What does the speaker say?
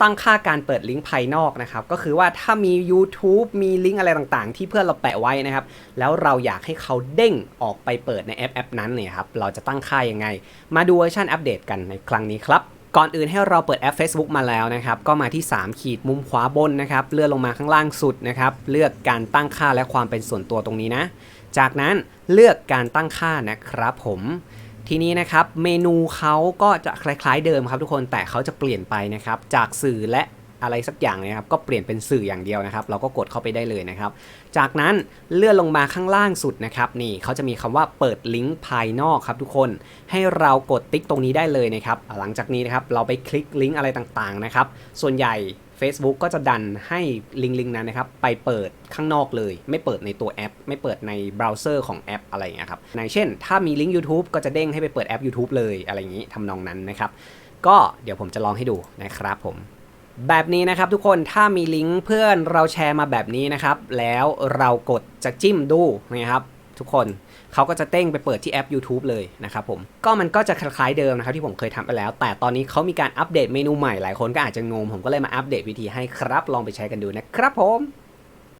ตั้งค่าการเปิดลิงก์ภายนอกนะครับ ก็คือว่าถ้ามี YouTube มีลิงก์อะไรต่างๆ ที่เพื่อนเราแปะไว้นะครับ แล้วเราอยากให้เขาเด้งออกไปเปิดในแอปแอปนั้นเนี่ยครับ เราจะตั้งค่ายังไง มาดูเวอร์ชันอัปเดตกันในครั้งนี้ครับ ก่อนอื่นให้เราเปิดแอป Facebook มาแล้วนะครับ ก็มาที่ 3 ขีดมุมขวาบนนะครับ เลื่อนลงมาข้างล่างสุดนะครับ เลือกการตั้งค่าและความเป็นส่วนตัวตรงนี้นะ จากนั้นเลือกการตั้งค่านะครับผม ทีนี้นะครับเมนูเขาก็จะคล้ายๆเดิมครับทุกคนแต่เขาจะเปลี่ยนไปนะครับจากสื่อและอะไรสักอย่างนี่ยครับก็เปลี่ยนเป็นสื่ออย่างเดียวนะครับ เราก็กดเข้าไปได้เลยนะครับ จากนั้นเลื่อนลงมาข้างล่างสุดนะครับนี่เขาจะมีคำว่าเปิดลิงก์ภายนอกครับทุกคนให้เรากดติ๊กตรงนี้ได้เลยนะครับ หลังจากนี้นะครับเราไปคลิกลิงก์อะไรต่างๆนะครับ ส่วนใหญ่ Facebook ก็จะดันให้ลิงก์ลิงก์นั้นนะครับ ไปเปิดข้างนอกเลย ไม่เปิดในตัวแอป ไม่เปิดในเบราว์เซอร์ของแอปอะไรอย่างเงี้ยครับในเช่น ถ้ามีลิงก์ YouTube ก็จะเด้งให้ไปเปิดแอป YouTube เลยอะไรอย่างนี้ทำนองนั้นนะครับ ก็เดี๋ยวผมจะลองให้ดูนะครับผมแบบนี้นะครับทุกคนถ้ามีลิงก์เพื่อนเราแชร์มาแบบนี้นะครับ แล้วเรากดจะจิ้มดูนะครับ ทุกคนเขาก็จะเต้งไปเปิดที่แอป YouTube เลยนะครับผมก็มันก็จะคล้ายๆเดิมนะครับที่ผมเคยทำไปแล้ว แต่ตอนนี้เขามีการอัปเดตเมนูใหม่หลายคนก็อาจจะงงผมก็เลยมาอัปเดตวิธีให้ครับลองไปใช้กันดูนะครับผม